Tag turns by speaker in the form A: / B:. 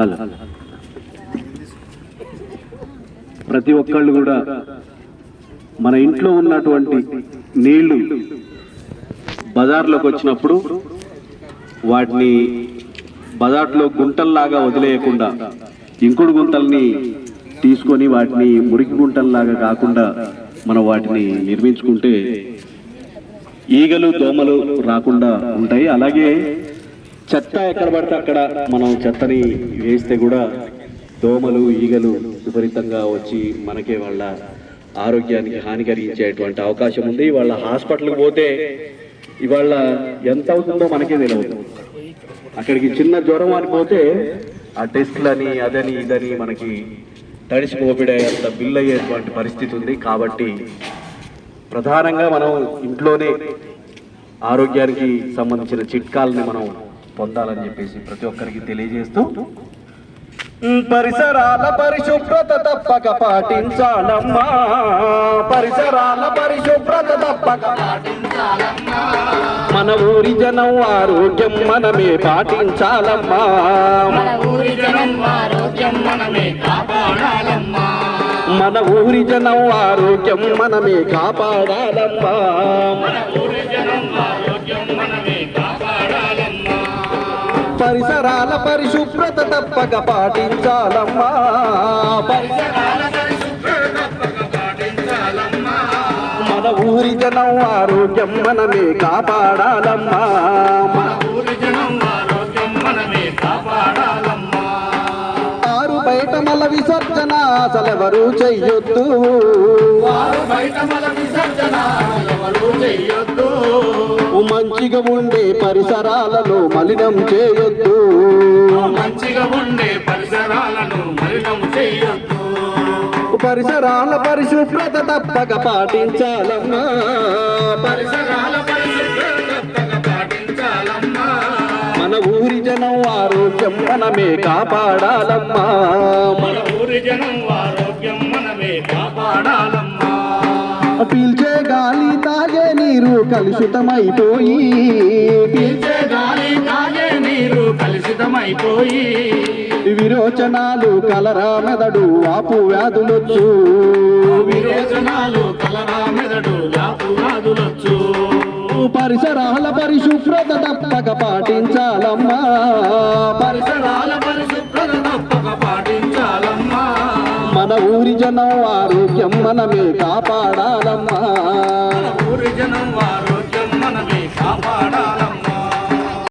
A: Hello. ప్రతి ఒక్కళ్ళు కూడా మన ఇంట్లో ఉన్నటువంటి నీళ్ళు బజార్లోకి వచ్చినప్పుడు వాటిని బజార్లో గుంటల్లాగా వదిలేయకుండా ఇంకుడు గుంటల్ని తీసుకొని వాటిని మురికి గుంటల్లాగా కాకుండా మనం వాటిని నిర్మించుకుంటే ఈగలు దోమలు రాకుండా ఉంటాయి. అలాగే చెత్త ఎక్కడ పడితే అక్కడ మనం చెత్తని వేస్తే కూడా దోమలు ఈగలు విపరీతంగా వచ్చి మనకే వాళ్ళ ఆరోగ్యానికి హాని కలిగించేటువంటి అవకాశం ఉంది. వాళ్ళ హాస్పిటల్కి పోతే ఇవాళ ఎంత అవుతుందో మనకే తెలియదు అక్కడికి చిన్న జ్వరం అని పోతే ఆ టెస్ట్లని అదని ఇదని మనకి తడిసి మోపిడే అంత బిల్ అయ్యేటువంటి పరిస్థితి ఉంది. కాబట్టి ప్రధానంగా మనం ఇంట్లోనే ఆరోగ్యానికి సంబంధించిన చిట్కాలని మనం పొందాలని చెప్పేసి ప్రతి ఒక్కరికి తెలియజేస్తూ పరిసరాల పరిశుభ్రత తప్పక పాటించాలమ్మా. పరిసరాల పరిశుభ్రత తప్పక మన ఊరి జనం ఆరోగ్యం మనమే పాటించాలమ్మా.
B: మన ఊరి జనం ఆరోగ్యం మనమే కాపాడాలమ్మా.
A: మన ఊరి జనం ఆరోగ్యం మనమే కాపాడాలమ్మా. పరిసరాల పరిశుభ్రత తప్పక పాటించాలమ్మా. మన ఊరి జనం ఆరోగ్యం మనమే కాపాడాలమ్మా. ఆరు బయట మల విసర్జన అసలెవరు చెయ్యొద్దు.
B: బయట మల విసర్జన ఎవరు చెయ్యొద్దు.
A: మంచిగా ఉండే పరిసరాలలో మలినం చేయొద్దు.
B: మంచిగా ఉండే పరిసరాలను మలినం చెయ్యొద్దు
A: పరిసరాల పరిశుభ్రత తప్పక పాటించాలమ్మా. పరి-
B: పరిసరాల
A: మన ఊరి జనం ఆరోగ్యం మనమే కాపాడాలమ్మా.
B: మన ఊరి జనం ఆరోగ్యం
A: కలుషితమైపోయి
B: పీల్చే గాలి తాగే నీరు కలుషితమైపోయి
A: విరోచనాలు కలరా మెదడు వాపు వ్యాధులొచ్చు.
B: విరోచనాలు కలరా మెదడు లాపు వ్యాధులొచ్చు
A: పరిసరాల పరిశుభ్రత తప్పక పాటించాలమ్మా
B: పరిసరాల పరిశుభ్రత తప్పక పాటించాలమ్మా. మన ఊరి జనం ఆరోగ్యం మనమే కాపాడాలమ్మా.